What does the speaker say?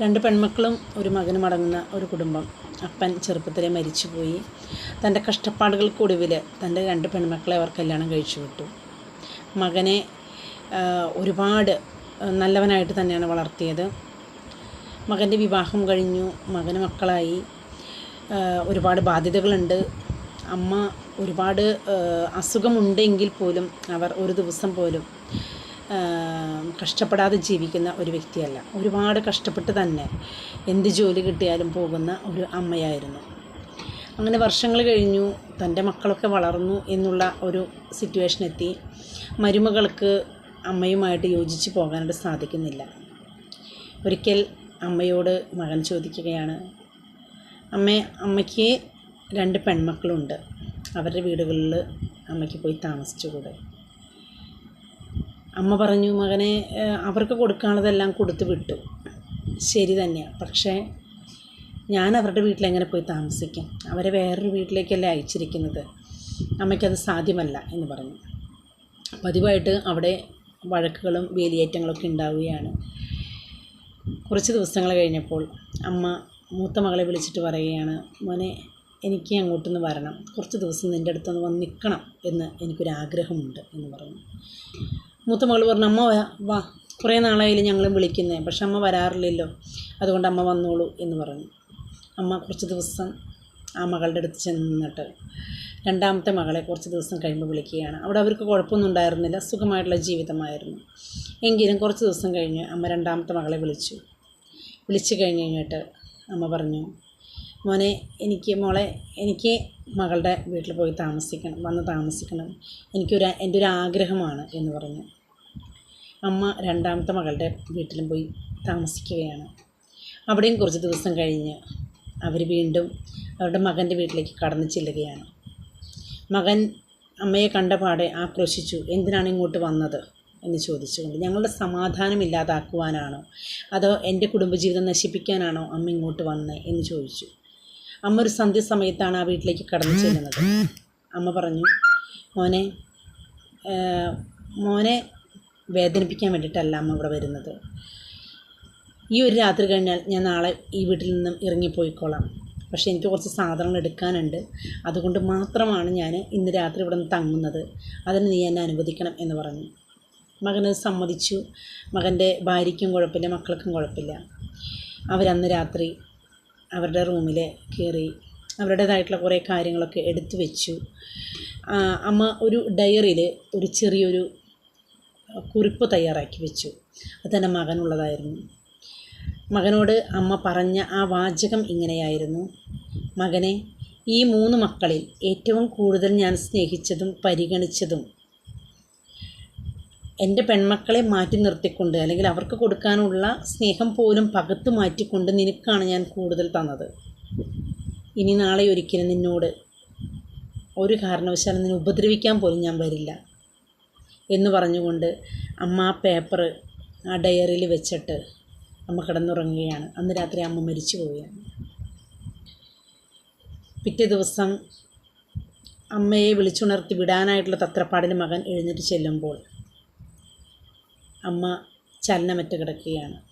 രണ്ട് പെൺമക്കളും ഒരു മകനും അടങ്ങുന്ന ഒരു കുടുംബം. അപ്പൻ ചെറുപ്പത്തിലെ മരിച്ചുപോയി. തന്റെ കഷ്ടപ്പാടുകൾക്കൊടുവിൽ തന്റെ രണ്ട് പെൺമക്കളെ അവർ കല്യാണം കഴിച്ചു വിട്ടു മകനെ ഒരുപാട് നല്ലവനായിട്ട് തന്നെയാണ് വളർത്തിയത്. മകന്റെ വിവാഹം കഴിഞ്ഞു മകന് മക്കളായി. ഒരുപാട് ബാധ്യതകളുണ്ട്. അമ്മ ഒരുപാട് അസുഖമുണ്ടെങ്കിൽ പോലും അവർ ഒരു ദിവസം പോലും കഷ്ടപ്പെടാതെ ജീവിക്കുന്ന ഒരു വ്യക്തിയല്ല. ഒരുപാട് കഷ്ടപ്പെട്ട് തന്നെ എന്ത് ജോലി കിട്ടിയാലും പോകുന്ന ഒരു അമ്മയായിരുന്നു. അങ്ങനെ വർഷങ്ങൾ കഴിഞ്ഞു തന്റെ മക്കളൊക്കെ വളർന്നു എന്നുള്ള ഒരു സിറ്റുവേഷൻ എത്തി. മരുമകൾക്ക് അമ്മയുമായിട്ട് യോജിച്ച് പോകാനായിട്ട് സാധിക്കുന്നില്ല. ഒരിക്കൽ അമ്മയോട് മകൻ ചോദിക്കുകയാണ് അമ്മ അമ്മയ്ക്ക് രണ്ട് പെൺമക്കളുണ്ട്. അവരുടെ വീടുകളിൽ അമ്മയ്ക്ക് പോയി താമസിച്ചുകൂടെ? അമ്മ പറഞ്ഞു മകനെ അവർക്ക് കൊടുക്കാനുള്ളതെല്ലാം കൊടുത്തു വിട്ടു. ശരി തന്നെയാണ് പക്ഷേ ഞാൻ അവരുടെ വീട്ടിലെങ്ങനെ പോയി താമസിക്കും? അവരെ വേറൊരു വീട്ടിലേക്കല്ലേ അയച്ചിരിക്കുന്നത്? അമ്മയ്ക്കത് സാധ്യമല്ല എന്ന് പറഞ്ഞു. പതിവായിട്ട് അവിടെ വഴക്കുകളും വേലിയേറ്റങ്ങളൊക്കെ ഉണ്ടാവുകയാണ്. കുറച്ച് ദിവസങ്ങൾ കഴിഞ്ഞപ്പോൾ അമ്മ മൂത്ത മകളെ വിളിച്ചിട്ട് പറയുകയാണ് മോനെ എനിക്ക് അങ്ങോട്ടൊന്ന് വരണം. കുറച്ച് ദിവസം നിന്റെ അടുത്തൊന്ന് വന്ന് നിൽക്കണം എന്ന് എനിക്കൊരാഗ്രഹമുണ്ട് എന്ന് പറഞ്ഞു. മൂത്ത മകൾ പറഞ്ഞു അമ്മ വാ കുറേ നാളായാലും ഞങ്ങളും വിളിക്കുന്നത് പക്ഷെ അമ്മ വരാറില്ലല്ലോ അതുകൊണ്ട് അമ്മ വന്നോളൂ എന്ന് പറഞ്ഞു. അമ്മ കുറച്ച് ദിവസം ആ മകളുടെ അടുത്ത് ചെന്നിട്ട് രണ്ടാമത്തെ മകളെ കുറച്ച് ദിവസം കഴിയുമ്പോൾ വിളിക്കുകയാണ്. അവിടെ അവർക്ക് കുഴപ്പമൊന്നും ഉണ്ടായിരുന്നില്ല സുഖമായിട്ടുള്ള ജീവിതമായിരുന്നു. എങ്കിലും കുറച്ച് ദിവസം കഴിഞ്ഞ് അമ്മ രണ്ടാമത്തെ മകളെ വിളിച്ചു. വിളിച്ചു കഴിഞ്ഞ് കഴിഞ്ഞിട്ട് അമ്മ പറഞ്ഞു മോനെ എനിക്ക് മോളെ എനിക്ക് മകളുടെ വീട്ടിൽ പോയി താമസിക്കണം വന്ന് താമസിക്കണം. എനിക്കൊരു എന്റെ ഒരു ആഗ്രഹമാണ് എന്ന് പറഞ്ഞു. അമ്മ രണ്ടാമത്തെ മകളുടെ വീട്ടിലും പോയി താമസിക്കുകയാണ്. അവിടെയും കുറച്ച് ദിവസം കഴിഞ്ഞ് അവർ വീണ്ടും അവരുടെ മകന്റെ വീട്ടിലേക്ക് കടന്നു ചെല്ലുകയാണ്. മകൻ അമ്മയെ കണ്ട പാടെ ആക്രോശിച്ചു എന്തിനാണ് ഇങ്ങോട്ട് വന്നത്? എന്ന് ചോദിച്ചുകൊണ്ട് ഞങ്ങളുടെ സമാധാനം ഇല്ലാതാക്കുവാനാണോ? അതോ എന്റെ കുടുംബജീവിതം നശിപ്പിക്കാനാണോ അമ്മ ഇങ്ങോട്ട് വന്നത് എന്ന് ചോദിച്ചു. അമ്മ ഒരു സന്ധ്യസമയത്താണ് ആ വീട്ടിലേക്ക് കടന്നു ചെല്ലുന്നത്. അമ്മ പറഞ്ഞു മോനെ മോനെ വേദനിപ്പിക്കാൻ വേണ്ടിയിട്ടല്ല അമ്മ ഇവിടെ വരുന്നത്. ഈ ഒരു രാത്രി കഴിഞ്ഞാൽ ഞാൻ നാളെ ഈ വീട്ടിൽ നിന്നും ഇറങ്ങിപ്പോയിക്കോളാം. പക്ഷേ എനിക്ക് കുറച്ച് സാധനങ്ങൾ എടുക്കാനുണ്ട്. അതുകൊണ്ട് മാത്രമാണ് ഞാൻ ഇന്ന് രാത്രി ഇവിടെ നിന്ന് തങ്ങുന്നത്. അതിന് നീ എന്നെ അനുവദിക്കണം എന്ന് പറഞ്ഞു. മകനത് സമ്മതിച്ചു. മകന്റെ ഭാര്യയ്ക്കും കുഴപ്പമില്ല മക്കൾക്കും കുഴപ്പമില്ല. അവരന്ന് രാത്രി അവരുടെ റൂമിൽ കയറി അവരുടേതായിട്ടുള്ള കുറേ കാര്യങ്ങളൊക്കെ എടുത്തു വെച്ചു. അമ്മ ഒരു ഡയറിയിൽ ഒരു ചെറിയൊരു കുറിപ്പ് തയ്യാറാക്കി വെച്ചു. അത് തന്നെ മകനുള്ളതായിരുന്നു. മകനോട് അമ്മ പറഞ്ഞ ആ വാചകം ഇങ്ങനെയായിരുന്നു. മകനെ ഈ മൂന്ന് മക്കളിൽ ഏറ്റവും കൂടുതൽ ഞാൻ സ്നേഹിച്ചതും പരിഗണിച്ചതും എന്റെ പെൺമക്കളെ മാറ്റി നിർത്തിക്കൊണ്ട് അല്ലെങ്കിൽ അവർക്ക് കൊടുക്കാനുള്ള സ്നേഹം പോലും പകത്തു മാറ്റിക്കൊണ്ട് നിനക്കാണ് ഞാൻ കൂടുതൽ തന്നത്. ഇനി നാളെ ഒരിക്കലും നിന്നോട് ഒരു കാരണവശാലും നിന്നെ ഉപദ്രവിക്കാൻ പോലും ഞാൻ വരില്ല. എന്ന് പറഞ്ഞുകൊണ്ട് അമ്മ ആ പേപ്പർ ആ ഡയറിയിൽ വെച്ചിട്ട് അമ്മ കിടന്നുറങ്ങുകയാണ്. അന്ന് രാത്രി അമ്മ മരിച്ചു പോവുകയാണ്. പിറ്റേ ദിവസം അമ്മയെ വിളിച്ചുണർത്തി വിടാനായിട്ടുള്ള തത്രപ്പാടിന് മകൻ എഴുന്നേറ്റ് ചെല്ലുമ്പോൾ അമ്മ ചലനമറ്റ് കിടക്കുകയാണ്.